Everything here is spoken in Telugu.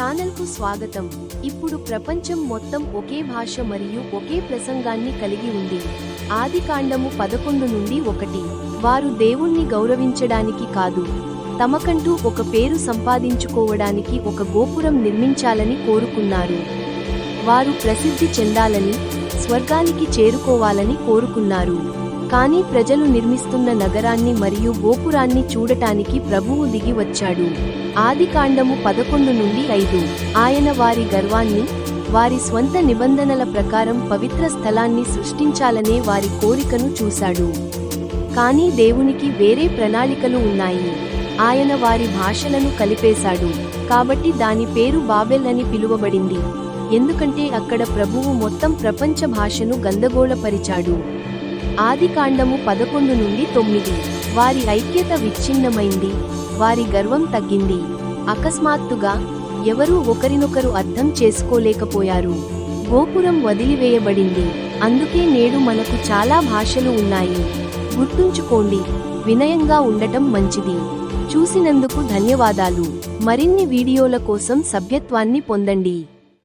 ఛానల్కు స్వాగతం. ఇప్పుడు ప్రపంచం మొత్తం ఒకే భాష మరియు ఒకే ప్రసంగాన్ని కలిగి ఉంది. ఆదికాండము పదకొండు నుండి ఒకటి. వారు దేవుణ్ణి గౌరవించడానికి కాదు. తమకంటూ ఒక పేరు సంపాదించుకోవడానికి ఒక గోపురం నిర్మించాలని కోరుకున్నారు. వారు ప్రసిద్ధి చెందాలని స్వర్గానికి చేరుకోవాలని కోరుకున్నారు. కానీ ప్రజలు నిర్మిస్తున్న నగరాన్ని మరియు గోపురాన్ని చూడటానికి ప్రభువు దిగి వచ్చాడు. ఆదికాండము పదకొండు నుండి ఐదు. ఆయన వారి గర్వాన్ని వారి స్వంత నిబంధనల ప్రకారం పవిత్ర స్థలాన్ని సృష్టించాలనే వారి కోరికను చూశాడు. కానీ దేవునికి వేరే ప్రణాళికలు ఉన్నాయి. ఆయన వారి భాషలను కలిపేశాడు. కాబట్టి దాని పేరు బాబెల్ అని పిలువబడింది. ఎందుకంటే అక్కడ ప్రభువు మొత్తం ప్రపంచ భాషను గందగోళపరిచాడు. ఆదికాండము పదకొండు నుండి తొమ్మిది. వారి ఐక్యత విచ్ఛిన్నమైంది. వారి గర్వం తగ్గింది. అకస్మాత్తుగా ఎవరూ ఒకరినొకరు అర్థం చేసుకోలేకపోయారు. గోపురం వదిలివేయబడింది. అందుకే నేడు మనకు చాలా భాషలు ఉన్నాయి. గుర్తుంచుకోండి వినయంగా ఉండటం మంచిది. చూసినందుకు ధన్యవాదాలు. మరిన్ని వీడియోల కోసం సభ్యత్వాన్ని పొందండి.